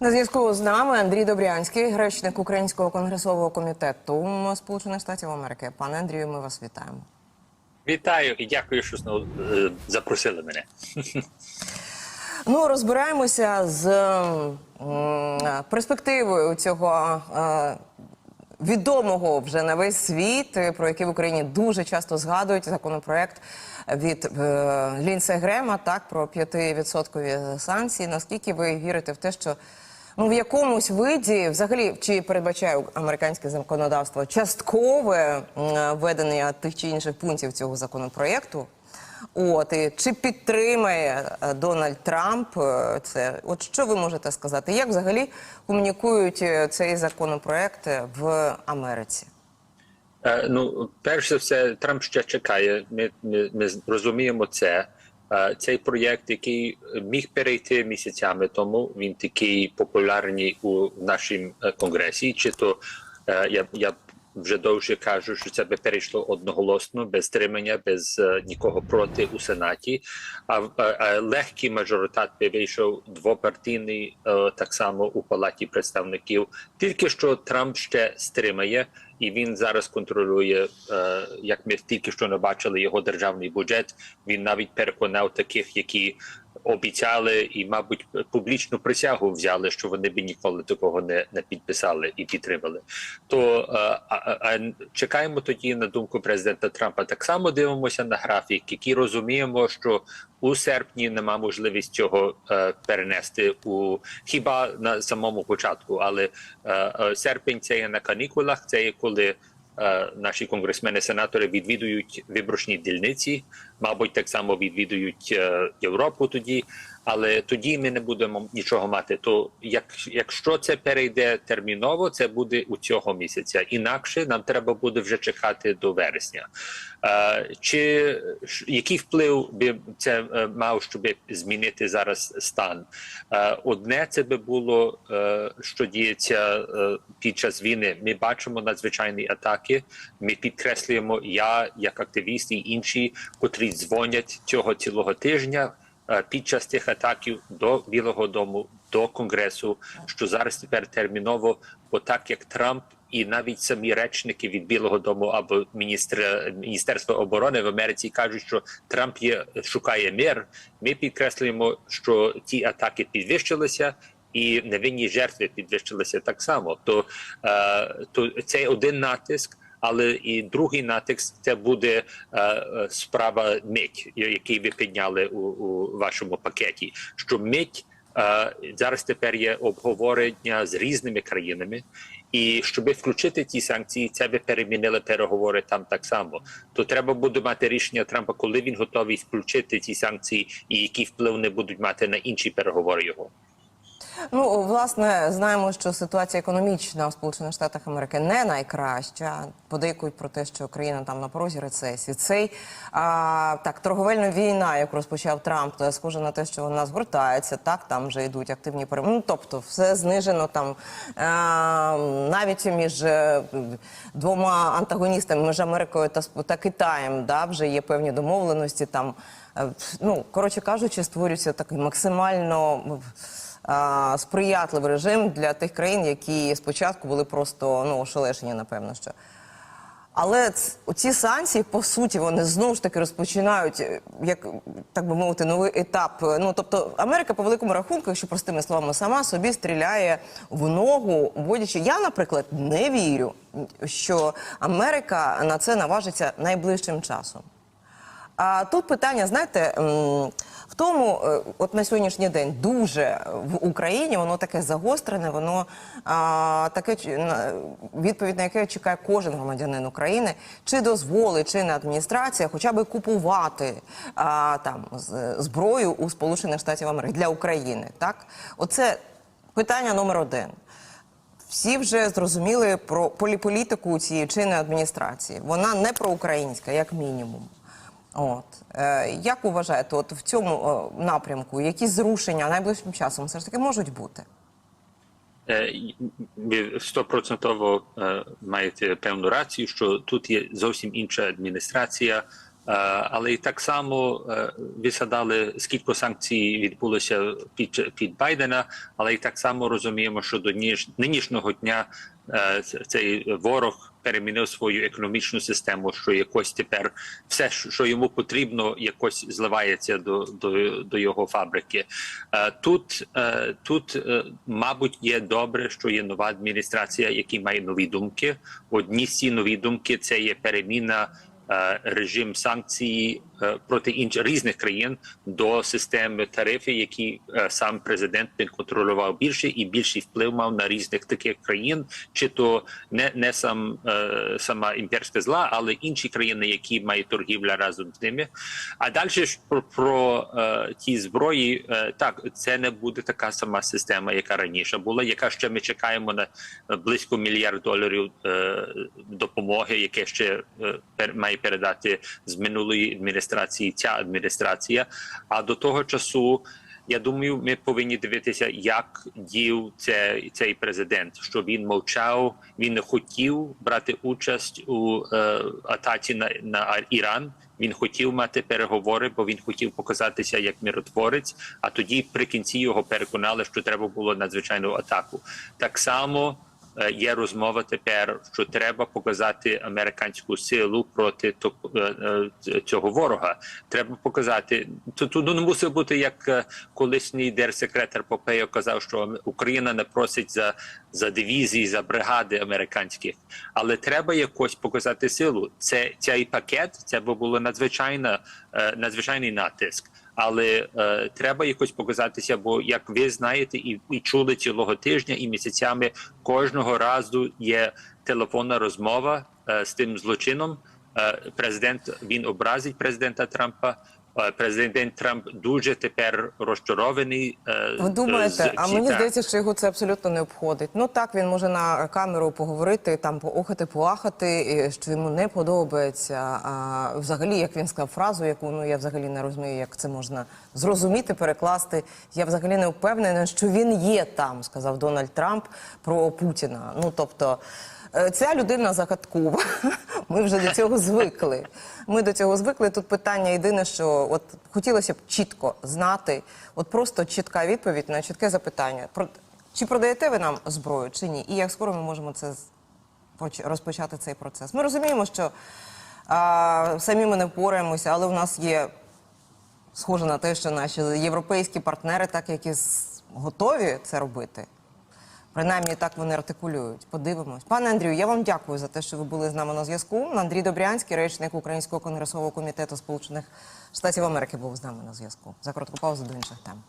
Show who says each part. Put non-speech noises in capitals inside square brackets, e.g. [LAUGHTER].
Speaker 1: На зв'язку з нами Андрій Добрянський, речник Українського конгресового комітету Сполучених Штатів Америки. Пане Андрію, ми вас вітаємо.
Speaker 2: Вітаю і дякую, що знову е, запросили мене.
Speaker 1: Ну, розбираємося з перспективою цього е, відомого вже на весь світ, е, про який в Україні дуже часто згадують законопроект від е, Лінсе Грема, так про 5% санкції. Наскільки ви вірите в те, що ну в якомусь виді, взагалі, чи передбачає американське законодавство часткове введення тих чи інших пунктів цього законопроекту? От і чи підтримає е, Дональд Трамп е, це? От що ви можете сказати? Як взагалі комунікують е, цей законопроект в Америці?
Speaker 2: Е, Ну, перш за все, Трамп ще чекає. Ми, ми, ми розуміємо це. Е, Цей проєкт, який міг перейти місяцями тому, він такий популярний у нашому е, конгресі. Чи то е, я, я вже довше кажу, що це би перейшло одноголосно, без стримання, без е, нікого проти у сенаті. А, а, легкий мажоритат би вийшов двопартійний е, так само у палаті представників. Тільки що Трамп ще стримає, і він зараз контролює, е, як ми тільки що не бачили його державний бюджет. Він навіть переконав таких, які обіцяли і, мабуть, публічну присягу взяли, що вони б ніколи такого не, не підписали і підтримали. То е, а, а чекаємо тоді на думку президента Трампа. Так само дивимося на графік, який розуміємо, що у серпні нема можливість цього е, перенести у хіба на самому початку, але е, е, серпень це є на канікулах. Це є коли е, наші конгресмени, сенатори відвідують виборчні дільниці, мабуть, так само відвідують е, Європу тоді. Але тоді ми не будемо нічого мати. То як, якщо це перейде терміново, це буде у цього місяця. Інакше нам треба буде вже чекати до вересня. Е, чи який вплив би це е, мав, щоб змінити зараз стан? Одне це би було, що діється під час війни. Ми бачимо надзвичайні атаки. Ми підкреслюємо я, як активіст і інші, котрі дзвонять цього цілого тижня е, під час тих атаків до Білого Дому, до Конгресу, що зараз тепер терміново, бо так як Трамп і навіть самі речники від Білого Дому або міністра Міністерства оборони в Америці кажуть, що Трамп є шукає мир. Ми підкреслюємо, що ті атаки підвищилися. І невинні жертви підвищилися так само. То, е, то це один натиск. Але і другий натиск це буде е, е, справа мить, який ви підняли у, у вашому пакеті. Що мить е, зараз тепер є обговорення з різними країнами, і щоб включити ті санкції, це би перемінили переговори там так само. То треба буде мати рішення Трампа, коли він готовий включити ці санкції, і який вплив не будуть мати на інші переговори його.
Speaker 1: Ну, власне, знаємо, що ситуація економічна в Сполучених Штатах Америки не найкраща. Подейкують про те, що країна там на порозі рецесії. Цей а, так торговельна війна, яку розпочав Трамп, то схоже на те, що вона згортається. Так, там вже йдуть активні перемоги. Ну, тобто, все знижено там а, навіть між е, двома антагоністами, між Америкою та, та Китаєм, да, вже є певні домовленості. Там е, ну коротше кажучи, створюється такий максимально сприятливий режим для тих країн, які спочатку були просто ну ошелешені, напевно, що. Але ці санкції, по суті, вони знову ж таки розпочинають, е, як так би мовити, новий етап. Ну тобто, Америка по великому рахунку, якщо простими словами, сама собі стріляє в ногу, вводячи. Я, наприклад, не вірю, що Америка на це наважиться найближчим часом. А тут питання, знаєте, в тому, е, от на сьогоднішній день дуже в Україні воно таке загострене, воно а, таке відповідь на яке чекає кожен громадянин України, чи дозволить чинна адміністрація хоча б купувати а, там зброю у Сполучених Штатів Америки для України. Так, оце питання номер один. Всі вже зрозуміли про поліполітику цієї чинної адміністрації. Вона не проукраїнська, як мінімум. От е, як ви вважаєте, от в цьому е, напрямку які зрушення найближчим часом все ж таки можуть бути?
Speaker 2: Е, Ви стопроцентово е, маєте певну рацію, що тут є зовсім інша адміністрація. Е, Але і так само е, ви згадали, скільки санкцій відбулося під, під Байдена, але і так само розуміємо, що до ніж, нинішнього дня е, цей ворог перемінив свою економічну систему, що якось тепер все, що йому потрібно, якось зливається до, до, до його фабрики. Тут, тут, мабуть, є добре, що є нова адміністрація, які має нові думки. Одні з ці нові думки це є переміна е, режим санкцій е, проти інших різних країн до системи тарифів, які е, сам президент він контролював більше і більший вплив мав на різних таких країн, чи то не, не сам е, сама імперська зла, але інші країни, які мають торгівля разом з ними. А далі ж про, про е, ті зброї, е, так це не буде така сама система, яка раніше була, яка ще ми чекаємо на е, близько мільярд доларів е, допомоги, яке ще е, має передати з минулої адміністрації ця адміністрація. А до того часу. Я думаю, ми повинні дивитися, як дів цей, цей президент, що він мовчав, він не хотів брати участь у е, атаці на, на Іран. Він хотів мати переговори, бо він хотів показатися як миротворець. А тоді при кінці його переконали, що треба було надзвичайну атаку. Так само є розмова тепер, що треба показати американську силу проти е, е, цього ворога. Треба показати тут не мусить бути як е, колишній держсекретар Попео казав, що Україна не просить за, за дивізії, за бригади американських, але треба якось показати силу. Це цей пакет це би було надзвичайна е, надзвичайний натиск. Але е, треба якось показатися, бо як ви знаєте, і, і чули цілого тижня і місяцями кожного разу є телефонна розмова е, з тим злочином. Е, президент він образить президента Трампа. Е, Президент Трамп дуже тепер розчарований. е,
Speaker 1: Ви
Speaker 2: з-
Speaker 1: думаєте, а мені здається, що його це абсолютно не обходить. Ну так він може на камеру поговорити, там поохати, поахати, що йому не подобається. А взагалі, як він сказав фразу, яку ну я взагалі не розумію, як це можна зрозуміти, перекласти. Я взагалі не впевнена, що він є там, сказав Дональд Трамп про Путіна. Ну тобто. Е, Ця людина загадкова. [LAUGHS] Ми вже до цього звикли. Ми до цього звикли. Тут питання єдине, що от хотілося б чітко знати, от просто чітка відповідь на чітке запитання. Про чи продаєте ви нам зброю, чи ні? І як скоро ми можемо це розпочати цей процес? Ми розуміємо, що а, самі ми не впораємося, але у нас є схоже на те, що наші європейські партнери, так як і готові це робити. Принаймні так вони артикулюють. Подивимось. Пане Андрію, я вам дякую за те, що ви були з нами на зв'язку. Андрій Добрянський, речник Українського конгресового комітету Сполучених Штатів Америки, був з нами на зв'язку. За коротку паузу до інших тем.